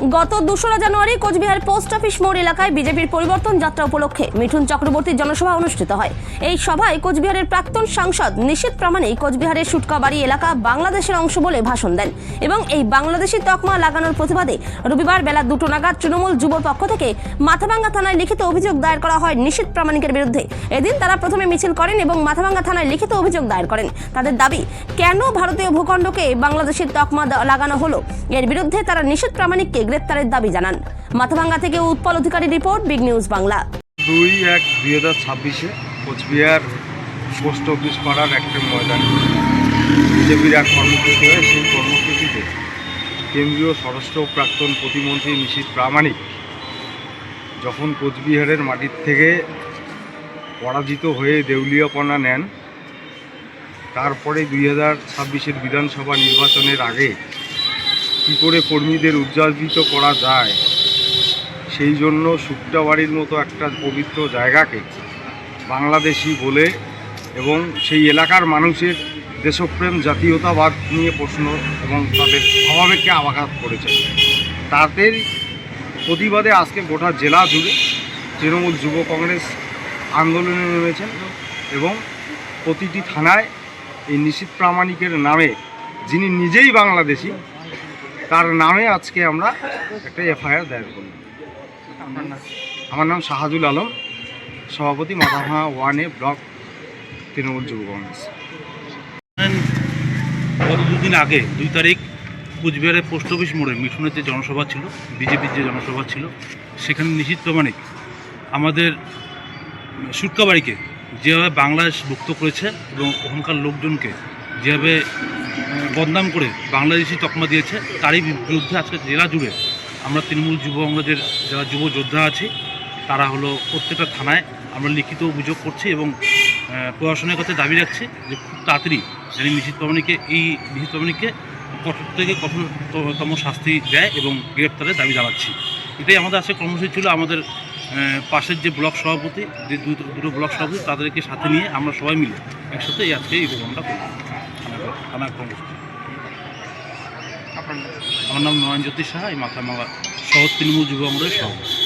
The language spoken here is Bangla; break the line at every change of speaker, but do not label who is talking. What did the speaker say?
গত দোসরা জানুয়ারি কোচবিহার পোস্ট অফিস মোড় এলাকায় বিজেপির পরিবর্তন যাত্রা উপলক্ষে মিঠুন চক্রবর্তীর জনসভা অনুষ্ঠিত হয়। এই সভায় কোচবিহারের প্রাক্তন সাংসদ নিশীত প্রামাণিক কোচবিহারের সুটকাবাড়ি এলাকা বাংলাদেশের অংশ বলে ভাষণ দেন এবং এই বাংলাদেশি তকমা লাগানোর প্রতিবাদে রবিবার বেলা দুটো নাগাদ তৃণমূল যুব পক্ষ থেকে মাথাভাঙ্গা থানায় লিখিত অভিযোগ দায়ের করা হয় নিশীত প্রামাণিকের বিরুদ্ধে। এদিন তারা প্রথমে মিছিল করেন এবং মাথাভাঙ্গা থানায় লিখিত অভিযোগ দায়ের করেন। তাদের দাবি, কেন ভারতীয় ভূখণ্ডকে বাংলাদেশের তকমা লাগানো হলো? এর বিরুদ্ধে তারা নিষেধ প্রামাণিককে গ্রেপ্তারের দাবি জানান। মাথাভাঙ্গা থেকে Utpal Adhikari report, big news Bangla.
দুই এক দুই হাজার ছাব্বিশে কোচবিহার পোস্ট অফিস পাড়ার একটা ময়দানে বিজেপির এক কর্মসূচি হয় সেই কর্মসূচিতে কেন্দ্রীয় স্বরাষ্ট্র প্রাক্তন প্রতিমন্ত্রী নিশীত প্রামাণিক যখন কোচবিহারের মাটির থেকে পরাজিত হয়ে দেউলিয়াপনা নেন, তারপরে দুই হাজার ছাব্বিশের বিধানসভা নির্বাচনের আগে কী করে কর্মীদের উজ্জ্বলিত করা যায়? সেই জন্য শুক্তাবাড়ির মতো একটা পবিত্র জায়গাকে বাংলাদেশি বলে এবং সেই এলাকার মানুষের দেশপ্রেম, জাতীয়তাবাদ নিয়ে প্রশ্ন এবং তাদের স্বভাবেগকে আঘাত করেছে। তাদের প্রতিবাদে আজকে গোটা জেলা জুড়ে তৃণমূল যুব কংগ্রেস আন্দোলনে নেমেছেন এবং প্রতিটি থানায় এই নিশীত প্রামাণিকের নামে যিনি নিজেই বাংলাদেশি তার নামে আজকে আমরা একটা এফআইআর দায়ের করলাম আমার নাম শাহাজুল আলম, সভাপতি মাথাভাঙা ওয়ানে ব্লক তৃণমূল যুব কংগ্রেস।
গত দুদিন আগে, দুই তারিখ, কুচবিহারের পোস্ট অফিস মোড়ে মিঠুনের যে জনসভা ছিল বিজেপির যে জনসভা ছিল, সেখানে নিশ্চিত প্রমাণিক আমাদের সুটকাবাড়িকে যেভাবে বাংলাদেশ মুক্ত করেছে এবং ওখানকার লোকজনকে যেভাবে বদনাম করে বাংলাদেশি তকমা দিয়েছে, তারই বিরুদ্ধে আজকে জেলা জুড়ে আমরা তৃণমূল যুব কংগ্রেসের যারা যুব যোদ্ধা আছি, তারা হলো প্রত্যেকটা থানায় আমরা লিখিত অভিযোগ করছি এবং প্রশাসনের কাছে দাবি রাখছি যে খুব তাড়াতাড়ি যেন নিশ্চিত প্রমাণীকে এই নিশ্চিত প্রমাণীকে কঠোর থেকে কঠোরতম শাস্তি দেয় এবং গ্রেপ্তারের দাবি জানাচ্ছি। এটাই আমাদের আজকে কর্মসূচি ছিল, আমাদের পাশের যে ব্লক সভাপতি, যে দুটো ব্লক সভাপতি, তাদেরকে সাথে নিয়ে আমরা সবাই মিলে একসাথে আজকে এই প্রোগ্রামটা করব থানা কর্মসূচি আমার নাম নয়নজ্যোতি সাহা এই মাথামালা শহর তৃণমূল যুব কংগ্রেস। সভাপতি